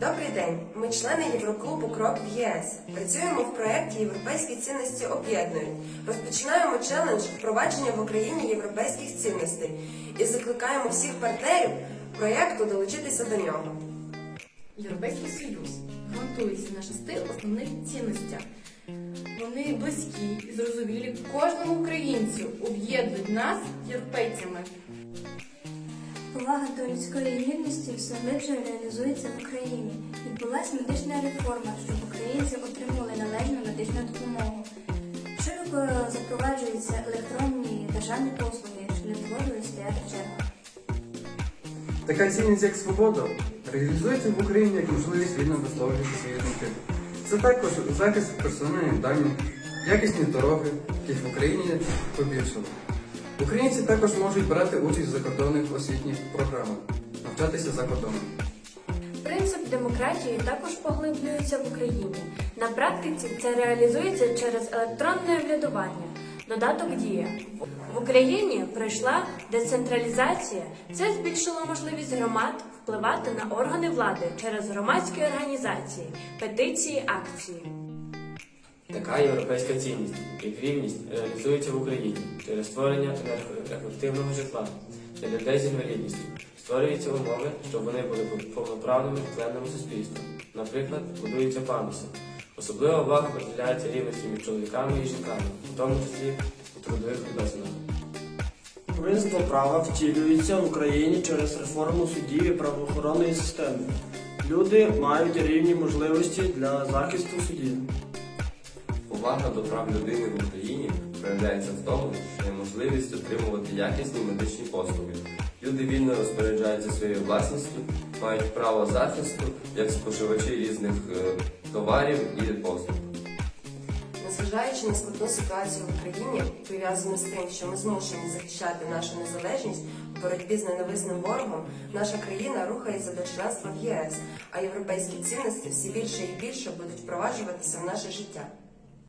Добрий день. Ми члени Євроклубу Крок в ЄС. Працюємо в проєкті Європейські цінності об'єднують. Розпочинаємо челендж впровадження в Україні європейських цінностей і закликаємо всіх партнерів проєкту долучитися до нього. Європейський Союз ґрунтується на шести основних цінностях. Вони близькі і зрозумілі кожному українцю, об'єднують нас європейцями. Повага до людської гідності все глибше реалізується в Україні. Відбулася медична реформа, щоб українці отримали належну медичну допомогу. Широко запроваджуються електронні державні послуги, щоб не доводилось стояти в чергах. Така цінність, як свобода, реалізується в Україні як можливість вільно висловлювати свої думки. Це також захист персональних даних, якісні дороги, яких в Україні побільшало. Українці також можуть брати участь в закордонних освітніх програмах, навчатися за кордоном. Принцип демократії також поглиблюється в Україні. На практиці це реалізується через електронне врядування. Додаток дія. В Україні пройшла децентралізація. Це збільшило можливість громад впливати на органи влади через громадські організації, петиції, акції. Така європейська цінність, як рівність, реалізується в Україні через створення енергоефективного житла для людей з інвалідністю. Створюються умови, щоб вони були повноправними членами суспільства. Наприклад, будуються пандуси. Особлива увага приділяється рівності між чоловіками і жінками, в тому числі у трудових відносинах. Принцип права втілюється в Україні через реформу судів і правоохоронної системи. Люди мають рівні можливості для захисту судів. Повага до прав людини в Україні проявляється в тому, що є можливість отримувати якісні медичні послуги. Люди вільно розпоряджаються своєю власністю, мають право захисту як споживачі різних е, товарів і послуг. Незважаючи на складну ситуацію в Україні, пов'язану з тим, що ми змушені захищати нашу незалежність у боротьбі з ненависним ворогом, наша країна рухається до членства в ЄС, а європейські цінності все більше і більше будуть впроваджуватися в наше життя.